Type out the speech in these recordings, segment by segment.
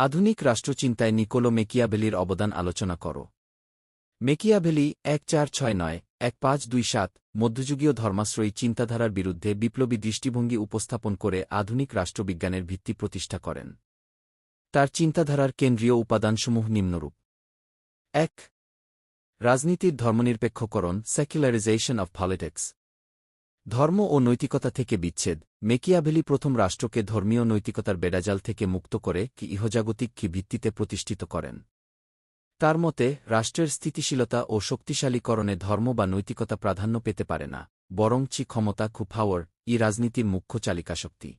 আধুনিক রাষ্ট্রচিন্তায় নিকোলো মেকিয়াভেলির অবদান আলোচনা করো। মেকিয়াভেলি এক চার ছয় নয়, এক পাঁচ দুই সাত, মধ্যযুগীয় ধর্মাশ্রয়ী চিন্তাধারার বিরুদ্ধে বিপ্লবী দৃষ্টিভঙ্গি উপস্থাপন করে আধুনিক রাষ্ট্রবিজ্ঞানের ভিত্তি প্রতিষ্ঠা করেন। তার চিন্তাধারার কেন্দ্রীয় উপাদানসমূহ নিম্নরূপ। এক, রাজনীতির ধর্মনিরপেক্ষকরণ সেকুলারাইজেশন অব পলিটিক্স ধর্ম ও নৈতিকতা থেকে বিচ্ছেদ। মেকিয়াভেলি প্রথম রাষ্ট্রকে ধর্মীয় নৈতিকতার বেড়াজাল থেকে মুক্ত করে কি ইহজাগতিক কি ভিত্তিতে প্রতিষ্ঠিত করেন। তার মতে, রাষ্ট্রের স্থিতিশীলতা ও শক্তিশালীকরণে ধর্ম বা নৈতিকতা প্রাধান্য পেতে পারে না, বরং চি ক্ষমতা খুফাওয়ার ই রাজনীতির মুখ্য চালিকাশক্তি।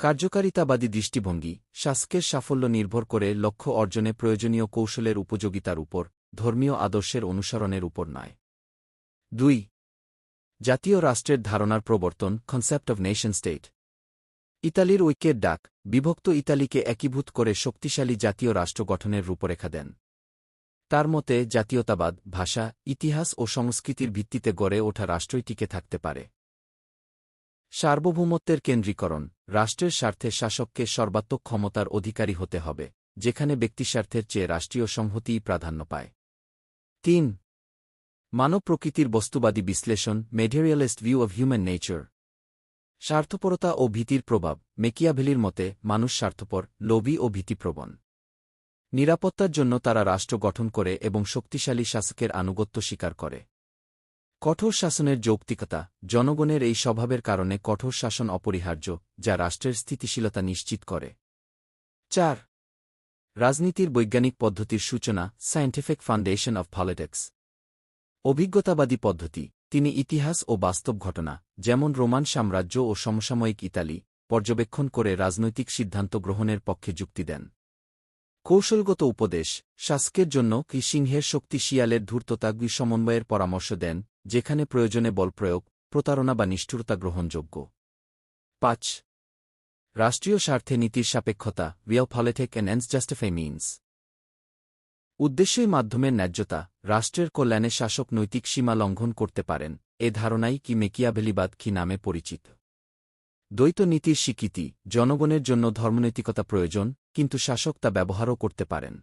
কার্যকারিতাবাদী দৃষ্টিভঙ্গি, শাসকের সাফল্য নির্ভর করে লক্ষ্য অর্জনে প্রয়োজনীয় কৌশলের উপযোগিতার উপর, ধর্মীয় আদর্শের অনুসরণের উপর নয়। দুই জাতীয় রাষ্ট্রের ধারণার প্রবর্তন কনসেপ্ট অব নেশন স্টেট ইতালির ঐক্যের ডাক, বিভক্ত ইতালিকে একীভূত করে শক্তিশালী জাতীয় রাষ্ট্র গঠনের রূপরেখা দেন। তার মতে, জাতীয়তাবাদ, ভাষা, ইতিহাস ও সংস্কৃতির ভিত্তিতে গড়ে ওঠা রাষ্ট্রই টিকে থাকতে পারে। সার্বভৌমত্বের কেন্দ্রীকরণ, রাষ্ট্রের স্বার্থে শাসককে সর্বাত্মক ক্ষমতার অধিকারী হতে হবে, যেখানে ব্যক্তিস্বার্থের চেয়ে রাষ্ট্রীয় সংহতিই প্রাধান্য পায়। তিন মানব প্রকৃতির বস্তুবাদী বিশ্লেষণ, materialist view of human nature. স্বার্থপরতা ও ভীতির প্রভাব, মেকিয়াভেলির মতে, মানুষ স্বার্থপর, লোভী ও ভীতিপ্রবণ। নিরাপত্তার জন্য তারা রাষ্ট্র গঠন করে এবং শক্তিশালী শাসকের আনুগত্য স্বীকার করে। কঠোর শাসনের যৌক্তিকতা, জনগণের এই স্বভাবের কারণে কঠোর শাসন অপরিহার্য, যা রাষ্ট্রের স্থিতিশীলতা নিশ্চিত করে। চার, রাজনীতির বৈজ্ঞানিক পদ্ধতির সূচনা সায়েন্টিফিক ফাউন্ডেশন অব পলিটিক্স অভিজ্ঞতাবাদী পদ্ধতি, তিনি ইতিহাস ও বাস্তব ঘটনা, যেমন রোমান সাম্রাজ্য ও সমসাময়িক ইতালি, পর্যবেক্ষণ করে রাজনৈতিক সিদ্ধান্ত গ্রহণের পক্ষে যুক্তি দেন। কৌশলগত উপদেশ, শাসকের জন্য কি সিংহের শক্তি শিয়ালের ধূর্ততাগ্রী সমন্বয়ের পরামর্শ দেন, যেখানে প্রয়োজনে বলপ্রয়োগ প্রতারণা বা নিষ্ঠুরতা গ্রহণযোগ্য। পাঁচ, রাষ্ট্রীয় স্বার্থে নীতির সাপেক্ষতা realpolitik and justify means উদ্দেশ্যই মাধ্যমের ন্যায্যতা, রাষ্ট্রের কল্যাণে শাসক নৈতিক সীমা লঙ্ঘন করতে পারেন, এ ধারণাই কি মেকিয়াভেলিবাদ কি নামে পরিচিত। দ্বৈত নীতির স্বীকৃতি, জনগণের জন্য ধর্মনৈতিকতা প্রয়োজন, কিন্তু শাসক তা ব্যবহারও করতে পারেন।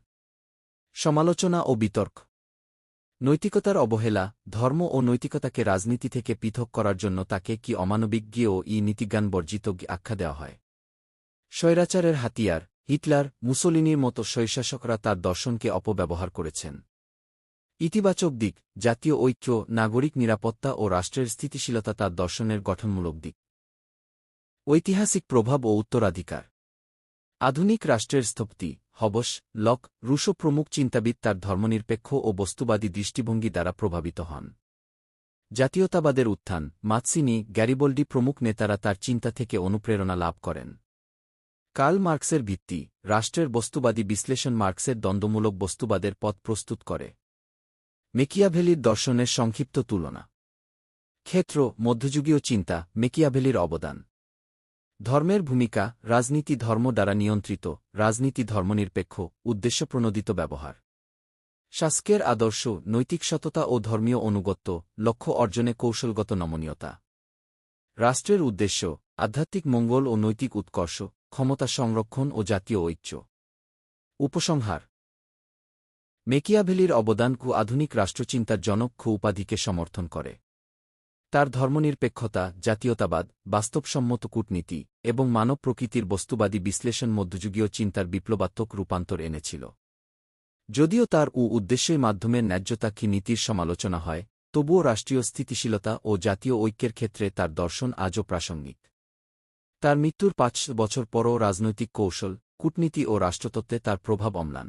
সমালোচনা ও বিতর্ক। নৈতিকতার অবহেলা, ধর্ম ও নৈতিকতাকে রাজনীতি থেকে পৃথক করার জন্য তাকে কি অমানবিক ও ই নীতিজ্ঞান বর্জিত আখ্যা দেওয়া হয়। স্বৈরাচারের হাতিয়ার হিটলার মুসোলিনির মতো স্বৈশাসকরা তার দর্শনকে অপব্যবহার করেছেন। ইতিবাচক দিক, জাতীয় ঐক্য, নাগরিক নিরাপত্তা ও রাষ্ট্রের স্থিতিশীলতা তার দর্শনের গঠনমূলক দিক। ঐতিহাসিক প্রভাব ও উত্তরাধিকার। আধুনিক রাষ্ট্রের স্থপতি হবস লক, রুশো প্রমুখ চিন্তাবিদ তার ধর্মনিরপেক্ষ ও বস্তুবাদী দৃষ্টিভঙ্গি দ্বারা প্রভাবিত হন। জাতীয়তাবাদের উত্থান মাতসিনি গ্যারিবল্ডি প্রমুখ নেতারা তার চিন্তা থেকে অনুপ্রেরণা লাভ করেন। কার্ল মার্কসের ভিত্তি রাষ্ট্রের বস্তুবাদী বিশ্লেষণ মার্কসের দ্বন্দ্বমূলক বস্তুবাদের পথ প্রস্তুত করে। মেকিয়াভেলির দর্শনের সংক্ষিপ্ত তুলনা। ক্ষেত্র, মধ্যযুগীয় চিন্তা, মেকিয়াভেলির অবদান। ধর্মের ভূমিকা, রাজনীতি ধর্ম দ্বারা নিয়ন্ত্রিত, রাজনীতি ধর্মনিরপেক্ষ উদ্দেশ্যপ্রণোদিত ব্যবহার। শাসকের আদর্শ, নৈতিক সততা ও ধর্মীয় অনুগত্য, লক্ষ্য অর্জনে কৌশলগত নমনীয়তা। রাষ্ট্রের উদ্দেশ্য, আধ্যাত্মিক মঙ্গল ও নৈতিক উৎকর্ষ ক্ষমতা সংরক্ষণ ও জাতীয় ঐক্য। উপসংহার। মেকিয়াভেলির অবদান কু আধুনিক রাষ্ট্রচিন্তার জনক খু উপাধিকে সমর্থন করে। তার ধর্মনিরপেক্ষতা, জাতীয়তাবাদ, বাস্তবসম্মত কূটনীতি এবং মানব প্রকৃতির বস্তুবাদী বিশ্লেষণ মধ্যযুগীয় চিন্তার বিপ্লবাত্মক রূপান্তর এনেছিল। যদিও তার উ উদ্দেশ্যই মাধ্যমে ন্যায্যতা কি নীতির সমালোচনা হয়, তবুও রাষ্ট্রীয় স্থিতিশীলতা ও জাতীয় ঐক্যের ক্ষেত্রে তার দর্শন আজও প্রাসঙ্গিক। তার মৃত্যুর পাঁচ বছর পরও রাজনৈতিক কৌশল কূটনীতি ও রাষ্ট্রতত্ত্বে তার প্রভাব অম্লান।